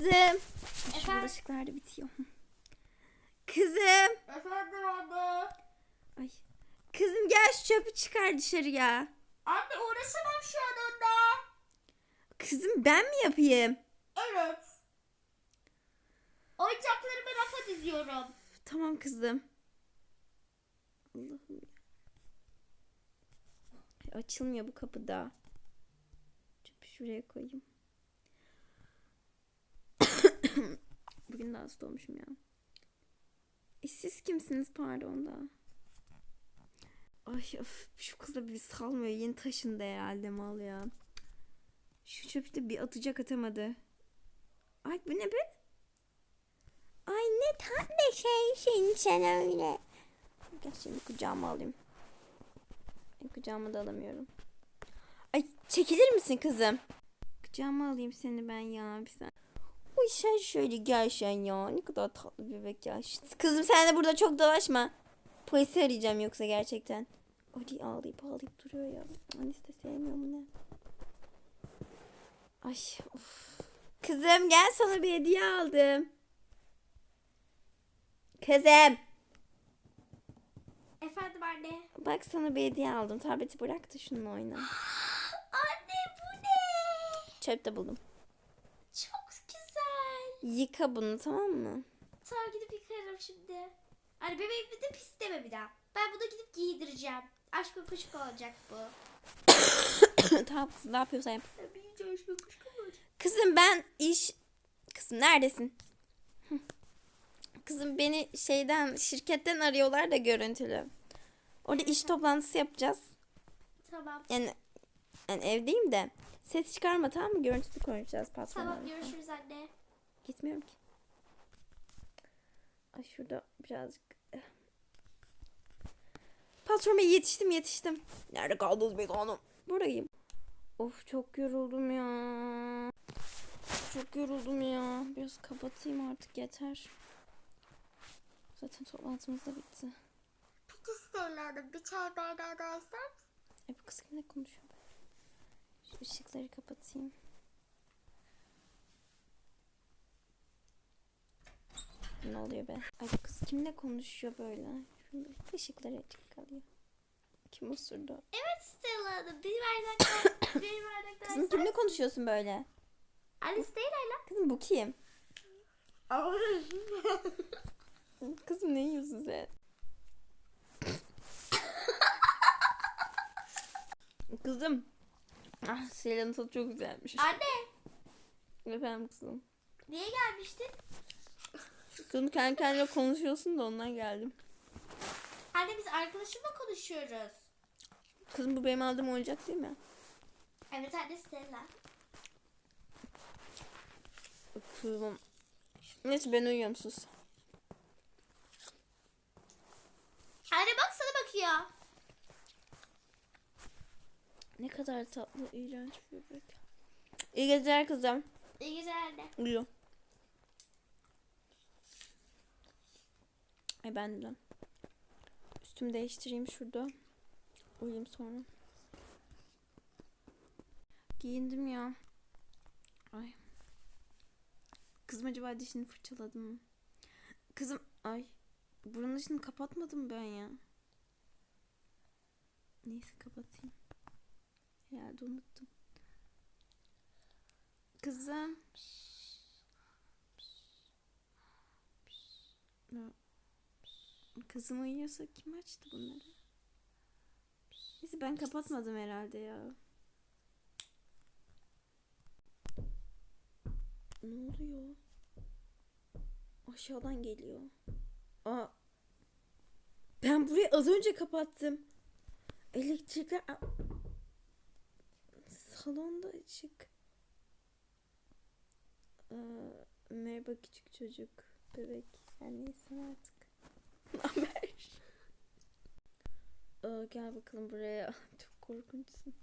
Kızım. Şu Efendim? bulaşıklar da bitiyor. Kızım. Efendim anne. Ay. Kızım gel şu çöpü çıkar dışarıya. Anne uğraşamam şu an onunla. Kızım ben mi yapayım? Evet. Oyuncaklarımı rafa diziyorum. Tamam kızım. Allah'ım. ya. Açılmıyor bu kapıda. Çöpü şuraya koyayım. Bugün de hasta olmuşum ya. E, siz kimsiniz pardon da? Ay of şu kız da bir salmıyor. Yeni taşındı herhalde mal ya. Şu çöpü de bir atacak atamadı. Ay bu ne be? Ay ne tatlı şey şeyin sen öyle. Gel şimdi kucağıma alayım. Ay, kucağıma da alamıyorum. Ay çekilir misin kızım? Kucağıma alayım seni ben ya bir sen. Uy sen şöyle gel sen ya. Ne kadar tatlı bebek ya. Şşt, kızım sen de burada çok dolaşma. Polisi arayacağım yoksa gerçekten. Ali ağlayıp ağlayıp duruyor ya. Annesi de sevmiyor mu ne? Ay of. Kızım gel sana bir hediye aldım. Kızım. Efendim anne. Bak sana bir hediye aldım. Tableti bırak da şununla oyna. Anne bu ne? Çöpte buldum. Yıka bunu tamam mı? Tamam gidip yıkarım şimdi. Anne bebeğimi de pis deme bir daha. Ben bunu gidip giydireceğim. Aşk ve kuşku olacak bu. tamam kızım ne yapıyorsan yap. Sen büyüyünce aşk ve kuşku olacak? Kızım ben iş... Kızım neredesin? Kızım beni şeyden şirketten arıyorlar da görüntülü. Orada iş toplantısı yapacağız. Tamam. Yani, yani evdeyim de. Ses çıkarma tamam mı? Görüntülü konuşacağız patronla. Tamam görüşürüz anne. Gitmiyorum ki. Ay şurada birazcık. eh. Patrona yetiştim yetiştim. Nerede kaldınız be hanım? Buradayım. Of çok yoruldum ya. Çok yoruldum ya. Biraz kapatayım artık yeter. Zaten toplantımız da bitti. Peki Hanım bir çay bardağı daha ister misin? E bu kız kimle konuşuyor? Şu ışıkları kapatayım. Ne oluyor be? Ay kız kimle konuşuyor böyle? Şurada ışıkları açık kalıyor. Kim osurdu? Evet Stella Hanım. Bir bardak daha. bir bardak daha Kızım ister kimle konuşuyorsun böyle? Anne Stella Kızım bu kim? Kızım ne yiyorsun sen? kızım. Ah Selena'nın tadı çok güzelmiş. Anne. Efendim kızım. Niye gelmiştin? Kızım kendi kendine konuşuyorsun da ondan geldim. Anne biz arkadaşımla konuşuyoruz. Kızım bu benim aldığım oyuncak değil mi? Evet anne Stella. Kızım. Neyse ben uyuyorum sus. Anne bak sana bakıyor. Ne kadar tatlı, iğrenç bir bebek. İyi geceler kızım. İyi geceler anne. Uyuyor. Ay ben de. Üstümü değiştireyim şurada. Uyuyayım sonra. Giyindim ya. Ay. Kızım acaba dişini fırçaladı mı? Kızım ay. Burun dişini kapatmadım ben ya. Neyse kapatayım. Herhalde unuttum. Kızım. Ya, Kızım uyuyorsa kim açtı bunları? Neyse ben kapatmadım herhalde ya. Ne oluyor? Aşağıdan geliyor. Aa. Ben burayı az önce kapattım. Elektrikler... Salonda açık. Aa, merhaba küçük çocuk. Bebek. Her neyse artık. Naber? Aa, gel bakalım buraya. Çok korkunçsun.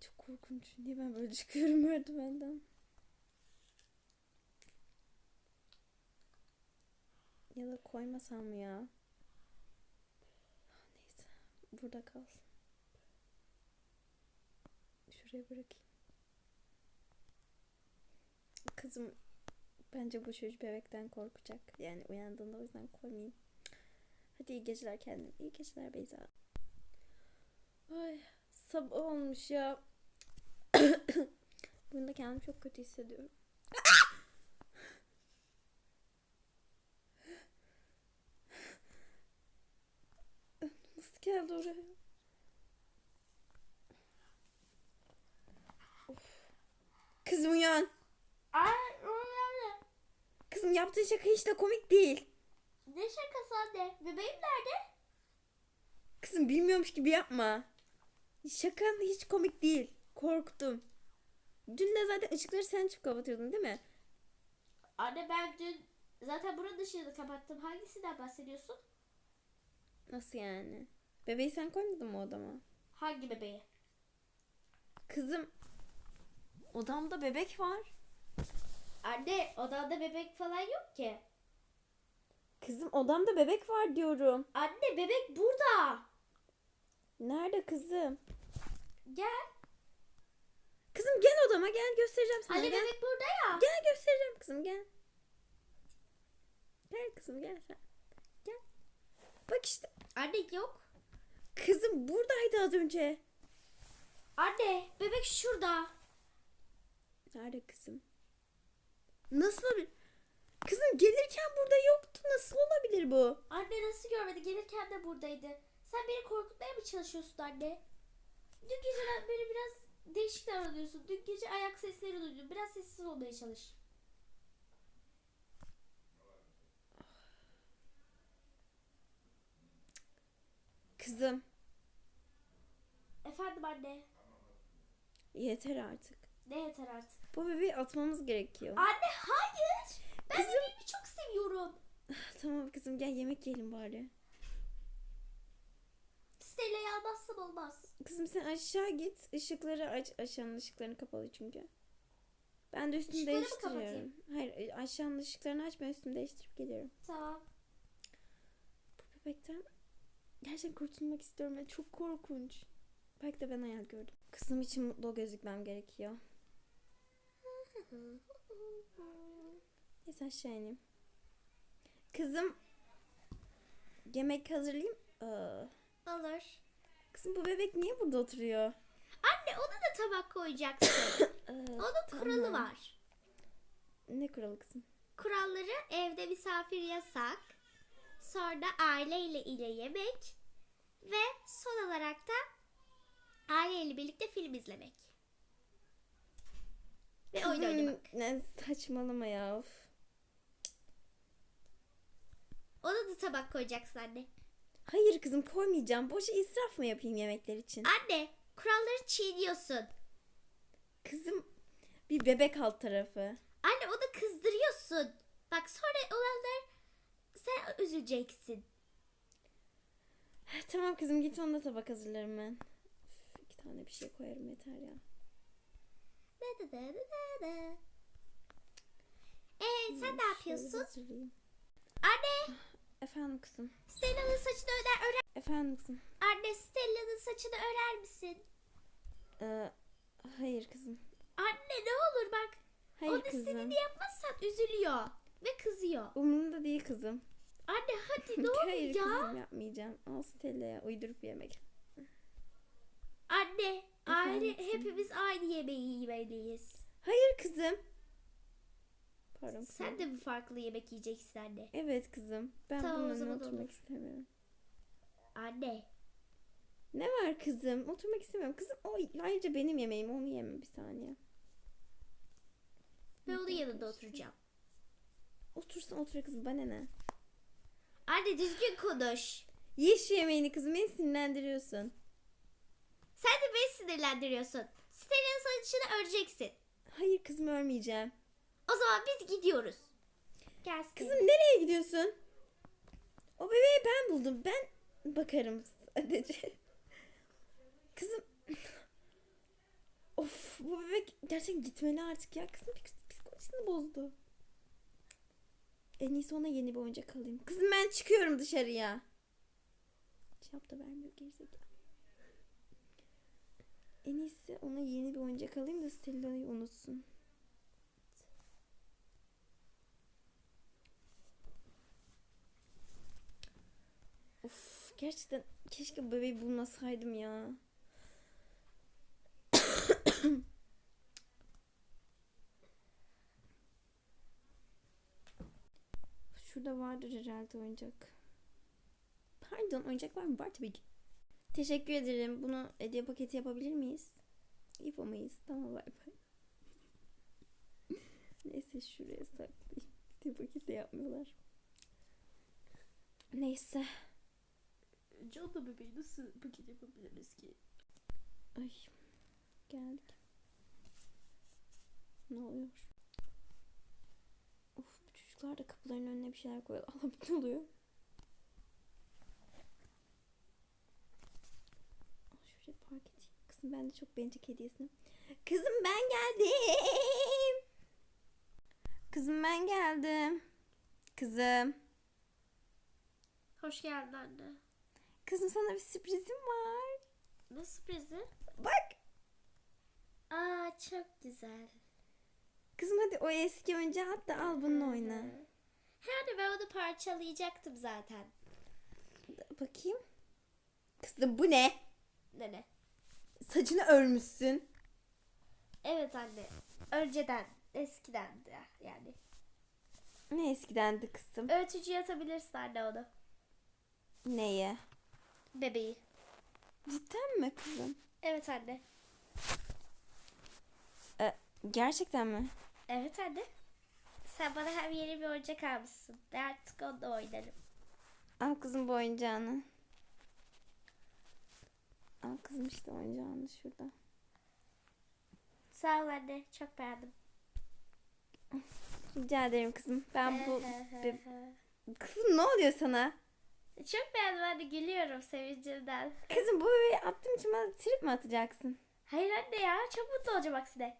Çok korkunç. Niye ben böyle çıkıyorum merdivenden? Ya da koymasam ya? Neyse. Burada kalsın. Şuraya bırakayım. Kızım bence bu çocuk bebekten korkacak. Yani uyandığında o yüzden koymayayım. Hadi iyi geceler kendine. İyi geceler Beyza. Ay sabah olmuş ya. Bugün de kendimi çok kötü hissediyorum. Nasıl geldi oraya? Of. Kızım uyan. Ay öyle. Kızım yaptığın şaka hiç de komik değil. Ne şakası anne? Bebeğim nerede? Kızım bilmiyormuş gibi yapma. Şakan hiç komik değil. Korktum. Dün de zaten ışıkları sen açıp kapatıyordun değil mi? Anne ben dün zaten buranın ışığını kapattım. Hangisinden bahsediyorsun? Nasıl yani? Bebeği sen koymadın mı odama? Hangi bebeği? Kızım odamda bebek var. Anne odanda bebek falan yok ki. Kızım odamda bebek var diyorum. Anne bebek burada. Nerede kızım? Gel. Kızım gel odama gel göstereceğim sana. Anne gel. bebek burada ya. Gel göstereceğim kızım gel. Gel kızım gel sen. Gel. Bak işte. Anne yok. Kızım buradaydı az önce. Anne bebek şurada. Nerede kızım? Nasıl olabilir? Kızım gelirken burada yoktu. Nasıl olabilir bu? Anne nasıl görmedi? Gelirken de buradaydı. Sen beni korkutmaya mı çalışıyorsun anne? Dün geceden beri biraz değişik davranıyorsun. Dün gece ayak sesleri duydum. Biraz sessiz olmaya çalış. Kızım Efendim anne. yeter artık. Ne yeter artık. Bu bebeği atmamız gerekiyor. Anne hayır. Ben Kızım. bebeğimi çok seviyorum. Tamam kızım gel yemek yiyelim bari. Stella'yı almazsam olmaz. Kızım sen aşağı git. Işıkları aç. Aşağının ışıklarını kapalı çünkü. Ben de üstümü Işıkları değiştiriyorum. Hayır aşağının ışıklarını aç ben üstümü değiştirip geliyorum. Tamam. Bu bebekten gerçekten kurtulmak istiyorum ve çok korkunç. Belki de ben hayal gördüm. Kızım için mutlu gözükmem gerekiyor. Neyse aşağı ineyim. Kızım yemek hazırlayayım. Aa, Olur. Kızım bu bebek niye burada oturuyor? Anne ona da tabak koyacaksın. Aa, Onun kuralı tamam. var. Ne kuralı kızım? Kuralları evde misafir yasak. Sonra aileyle ile yemek. Ve son olarak da aileyle birlikte film izlemek. Ve oyun oynamak. Ne saçmalama ya. Of. Ona da tabak koyacaksın anne. Hayır kızım koymayacağım. Boşa israf mı yapayım yemekler için? Anne kuralları çiğniyorsun. Kızım bir bebek alt tarafı. Anne onu kızdırıyorsun. Bak sonra olanlar sen üzüleceksin. Tamam kızım git onda tabak hazırlarım ben. Üf, iki tane bir şey koyarım yeter ya. Da da da da da da. Ee, sen ne yapıyorsun? Anne, Efendim kızım. Stella'nın saçını örer, örer. Efendim kızım. Anne, Stella'nın saçını örer misin? Ee, hayır kızım. Anne ne olur bak. Hayır Onun kızım. istediğini yapmazsan üzülüyor ve kızıyor. Umurumda değil kızım. Anne hadi ne olur hayır ya. kızım yapmayacağım. Al Stella'ya uydurup yemek. Anne, aile hepimiz aynı yemeği yemeliyiz. Hayır kızım. Pardon kızım. Sen de mi farklı yemek yiyeceksin anne? Evet kızım. Ben Tamam, o bunun önüne zaman oturmak olur. istemiyorum. Anne, Ne var kızım? Oturmak istemiyorum. Kızım o ayrıca benim yemeğim. Onu yeme bir saniye. ben onun yanında oturacağım. Otursun otur kızım bana ne? Anne düzgün konuş. Ye şu yemeğini kızım beni sinirlendiriyorsun. Sen de beni sinirlendiriyorsun. Stella'nın saçını öreceksin. Hayır kızım ölmeyeceğim. O zaman biz gidiyoruz. Gel Stella. Kızım nereye gidiyorsun? O bebeği ben buldum. Ben bakarım sadece. Kızım. Of bu bebek gerçekten gitmeli artık ya. Kızım psik- psikolojisini bozdu. En iyisi ona yeni bir oyuncak alayım. Kızım ben çıkıyorum dışarıya. Cevap da vermiyor gerizekalı. En iyisi ona yeni bir oyuncak alayım da Stella'yı unutsun. Of gerçekten keşke bebeği bulmasaydım ya. Şurada vardır herhalde oyuncak. Pardon oyuncak var mı? Var tabii ki. Teşekkür ederim. Bunu hediye paketi yapabilir miyiz? Yapamayız. Tamam bay bay. Neyse şuraya saklayayım. Hediye paketi yapmıyorlar. Neyse. Canlı bebeği nasıl paket yapabiliriz ki? Ay. Geldik. Ne oluyor? Of bu çocuklar da kapıların önüne bir şeyler koyuyor. Allah ne oluyor? Aa, Şuraya park Kızım ben de çok beğenecek hediyesini. Kızım ben geldim. Kızım ben geldim. Kızım. Hoş geldin anne. Kızım sana bir sürprizim var. Ne sürprizi? Bak. Aa çok güzel. Kızım hadi o eski oyuncağı hatta al bununla oyna. Yani ben onu parçalayacaktım zaten. Bakayım. Kızım bu ne? Ne ne? Saçını örmüşsün. Evet anne. Önceden, eskiden de yani. Ne eskidendi kızım? Öğütücüye atabilirsin anne onu. Neye? Bebeği. Cidden mi kızım? Evet anne. E, gerçekten mi? Evet anne. Sen bana hem yeni bir oyuncak almışsın. Ben artık onunla oynarım. Al kızım bu oyuncağını. Al kızım işte oyuncağını şurada. Sağ ol anne. Çok beğendim. Rica ederim kızım. Ben bu... kızım ne oluyor sana? Çok beğendim anne. Gülüyorum sevincimden. Kızım bu bebeği attığım için bana trip mi atacaksın? Hayır anne ya. Çok mutlu olacağım aksine.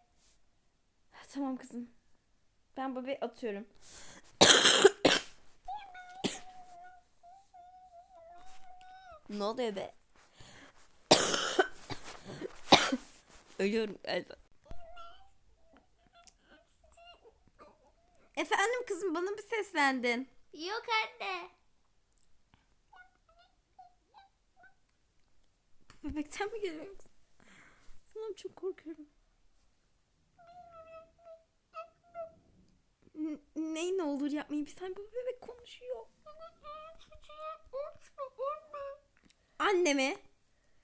Tamam kızım. Ben bu bebeği atıyorum. ne oluyor be? Ölüyorum galiba. Efendim kızım bana bir seslendin. Yok anne. Bu bebekten mi geliyor? Tamam çok korkuyorum. N- ne ne olur yapmayın bir saniye bu bebek konuşuyor. Anne mi?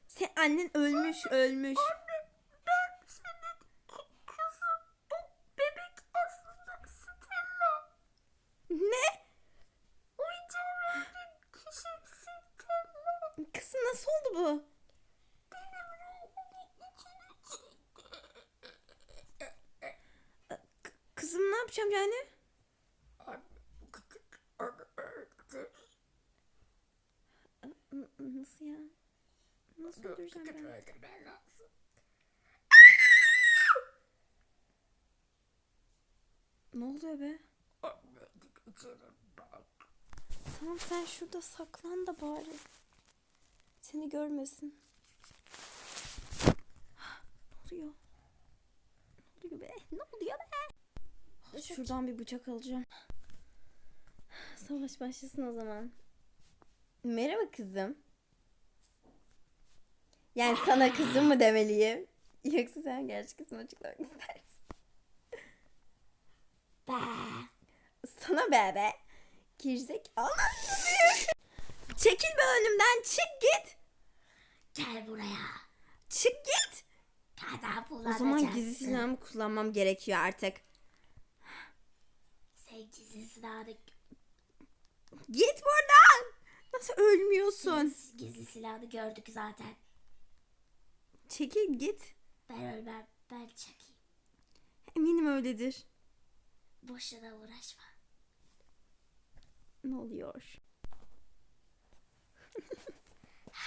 Sen annen ölmüş ölmüş. Ben senin kızım. Bu bebek aslında Stella. Ne? Oyuncağı verdiğin kişi Stella. Kızım K- kızım ne yapacağım yani? Nasıl ya? Nasıl öldüreceğim ben? Ne oluyor be? Tamam sen şurada saklan da bari. Seni görmesin. Ne oluyor? Ne oluyor be? Ne oluyor be? Şuradan bir bıçak alacağım. Savaş başlasın o zaman. Merhaba kızım. Yani sana kızım mı demeliyim? Yoksa sen gerçek kızımı açıklamak ister misin? Sana be be. Girzek Çekil be önümden çık git. Gel buraya. Çık git. Kadar O zaman gizli silahımı kullanmam gerekiyor artık. Sen gizli silahını, Git buradan. Nasıl ölmüyorsun? gizli silahını gördük zaten. Çekil git. Ben ölmem. Ben çekeyim. Eminim öyledir. Boşuna uğraşma. Ne oluyor?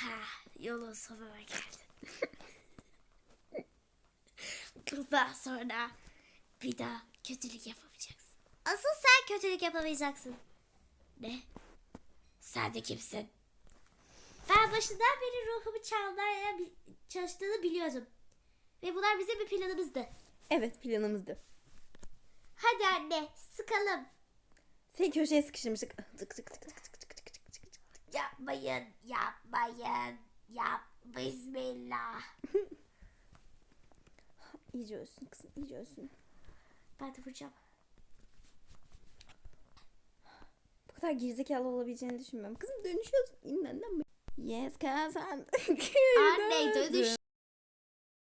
Ha, yolun sonuna geldin. Bundan sonra bir daha kötülük yapamayacaksın. Asıl sen kötülük yapamayacaksın. Ne? Sen de kimsin? Ben başından beri ruhumu çalmaya çalıştığını biliyordum. Ve bunlar bizim bir planımızdı. Evet planımızdı. Hadi anne sıkalım. Seni köşeye sıkıştırmıştık. Tık tık tık tık tık tık tık tık tık tık. Yapma yapmayın, yapmayın, yap. Bismillah. İyice ölsün kızım iyice ölsün. Ben de vuracağım. Bu kadar gerizekalı olabileceğini düşünmüyorum. Kızım dönüşüyorsun. İnden mi? Yes kazan. Anne dönüş.